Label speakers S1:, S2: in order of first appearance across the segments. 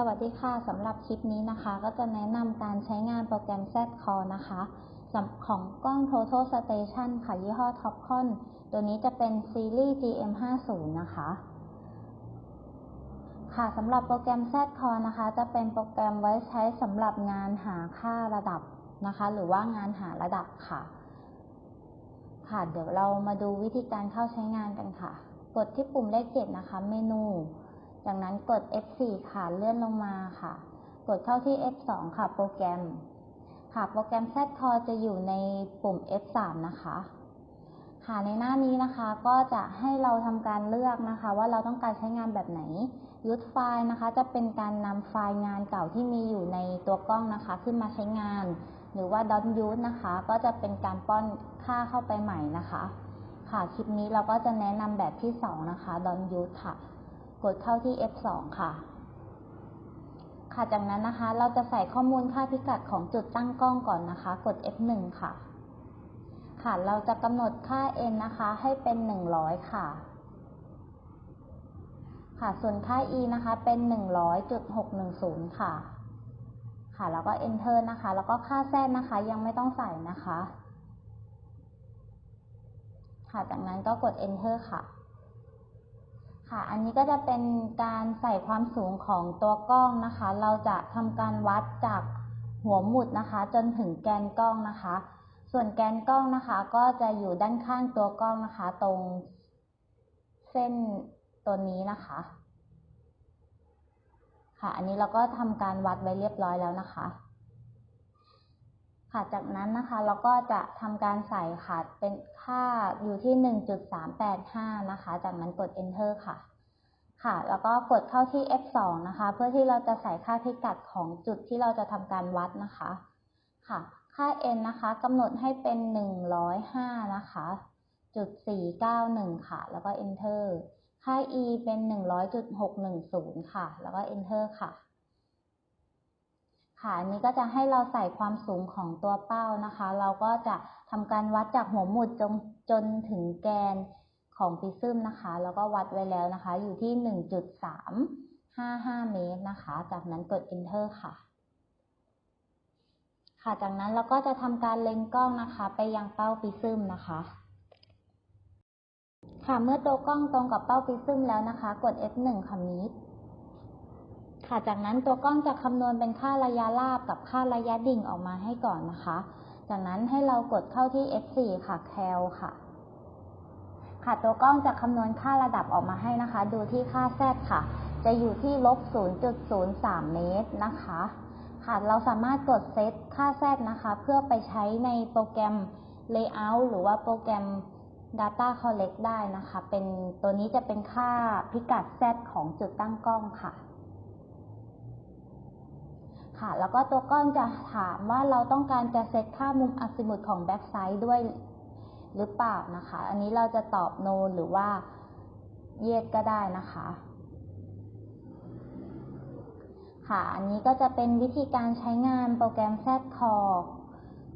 S1: สวัสดีค่ะสำหรับคลิปนี้นะคะ ก็จะแนะนำการใช้งานโปรแกรม z c o r นะคะของกล้อง Total Station ค่ะ ยี่ห้อ Topcon ตัวนี้จะเป็นซีรีส์ GM50 นะคะ ค่ะสำหรับโปรแกรม z c o r นะคะ จะเป็นโปรแกรมไว้ใช้สำหรับงานหาค่าระดับนะคะ หรือว่างานหาระดับค่ะ ค่ะ เดี๋ยวเรามาดูวิธีการเข้าใช้งานกันค่ะ กดที่ปุ่มเลข7นะคะ เมนู จากนั้นกด F4 ค่ะ เลื่อนลงมาค่ะ กดเข้าที่ F2 ค่ะ โปรแกรม ค่ะ โปรแกรม z c o r จะอยู่ในปุ่ม F3 นะคะ ค่ะ ในหน้านี้นะคะ ก็จะให้เราทำการเลือกนะคะ ว่าเราต้องการใช้งานแบบไหนยุดไฟล์นะคะ จะเป็นการนำไฟล์งานเก่าที่มีอยู่ในตัวกล้องนะคะ ขึ้นมาใช้งาน หรือว่า dot use นะคะ ก็จะเป็นการป้อนค่าเข้าไปใหม่นะคะ ค่ะ คลิปนี้เราก็จะแนะนำแบบที่ 2 นะคะ dot use ค่ะ กดเข้าที่ F2 ค่ะ ค่ะ จากนั้นนะคะ เราจะใส่ข้อมูลค่าพิกัดของจุดตั้งกล้องก่อนนะคะ กด F1 ค่ะ ค่ะ เราจะกำหนดค่า n นะคะ ให้เป็น 100 ค่ะ ค่ะ ส่วนค่า e นะคะ เป็น 100.610 ค่ะ ค่ะ แล้วก็ enter นะคะ แล้วก็ค่า z นะคะ ยังไม่ต้องใส่นะคะ ค่ะ จากนั้นก็กด enter ค่ะ ค่ะ อันนี้ก็จะเป็นการใส่ความสูงของตัวกล้องนะคะ เราจะทำการวัดจากหัวหมุดนะคะ จนถึงแกนกล้องนะคะ ส่วนแกนกล้องนะคะ ก็จะอยู่ด้านข้างตัวกล้องนะคะ ตรงเส้นตัวนี้นะคะ ค่ะ อันนี้เราก็ทำการวัดไว้เรียบร้อยแล้วนะคะ ค่ะ จากนั้นนะคะเราก็จะทำการใส่ค่ะเป็นค่าอยู่ที่ 1.385 นะคะ จากนั้นกด enter ค่ะ ค่ะ แล้วก็กดเข้าที่ F2 นะคะ เพื่อที่เราจะใส่ค่าพิกัดของจุดที่เราจะทำการวัดนะคะ ค่ะ ค่า n นะคะกำหนดให้เป็น 105 นะคะ จุด 491 ค่ะ แล้วก็ enter ค่า e เป็น 100.610 ค่ะ แล้วก็ enter ค่ะ ค่ะอันนี้ก็จะให้เราใส่ความสูงของตัวเป้านะคะ เราก็จะทำการวัดจากหัวหมุดจนจนถึงแกนของพิซึมนะคะ แล้วก็วัดไว้แล้วนะคะ อยู่ที่ 1.355 เมตรนะคะ จากนั้นกด enter ค่ะ ค่ะ จากนั้นเราก็จะทำการเล็งกล้องนะคะ ไปยังเป้าพิซึมนะคะ ค่ะ เมื่อตัวกล้องตรงกับเป้าพิซึมแล้วนะคะ กด F1 ค่ะมิด ค่ะ จากนั้นตัวกล้องจะคำนวณเป็นค่าระยะราบกับค่าระยะดิ่งออกมาให้ก่อนนะคะ จากนั้นให้เรากดเข้าที่ F4 ค่ะ cal ค่ะ ค่ะ ตัวกล้องจะคำนวณค่าระดับออกมาให้นะคะ ดูที่ค่า z ค่ะ จะอยู่ที่ลบ 0.03 เมตรนะคะ ค่ะ เราสามารถกดเซตค่า z นะคะ เพื่อไปใช้ในโปรแกรม layout หรือว่าโปรแกรม data collect ได้นะคะ เป็นตัวนี้จะเป็นค่าพิกัด z ของจุดตั้งกล้องค่ะ ค่ะ แล้วก็ตัวกล้องจะถามว่าเราต้องการจะเซตค่ามุมอัซิมุทของแบ็กไซด์ด้วยหรือเปล่านะคะ อันนี้เราจะตอบ no หรือว่า yes ก็ได้นะคะ ค่ะ อันนี้ก็จะเป็นวิธีการใช้งานโปรแกรม z c o r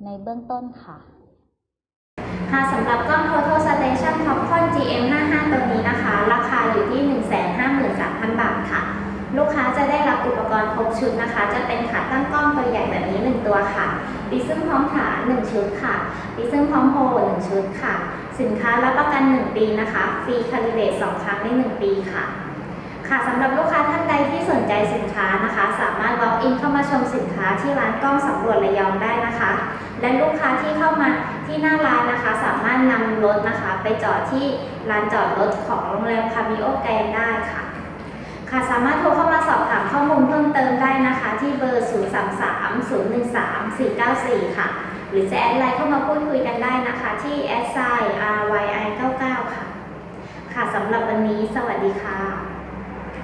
S1: ในเบื้องต้นค่ะ
S2: ค่ะสำหรับกล้อง Total Station Topcon GM55 ตัวนี้นะคะ ราคาอยู่ที่ 153,000 บาทค่ะ ลูกค้าจะได้รับอุปกรณ์ครบชุดนะคะ จะเป็นขาตั้งกล้องตัวใหญ่แบบนี้ 1 ตัวค่ะปีซึ่งพร้อมฐาน1ชุดค่ะปีซึ่งพร้อมโฮ1ชุดค่ะ สินค้ารับประกัน 1 ปีนะคะ ฟรีคาลิเบต2ครั้งใน 1 ปีค่ะ ค่ะสำหรับลูกค้าท่านใดที่สนใจสินค้านะคะ สามารถ walk in เข้ามาชมสินค้าที่ร้านกล้องสำรวจระยองได้นะคะ และลูกค้าที่เข้ามาที่หน้าร้านนะคะ สามารถนำรถนะคะ ไปจอดที่ลานจอดรถของโรงแรมคามิโอแกนได้ค่ะ ค่ะสามารถโทรเข้ามาสอบถามข้อมูลเพิ่มเติมได้นะคะ ที่เบอร์ 0 3 3 0 1 3 4 9 4 ค่ะ หรือจะแอดไลน์เข้ามาพูดคุยกันได้นะคะ ที่ s i r y i 9 9ค่ะ ค่ะสำหรับวันนี้สวัสดีค่ะ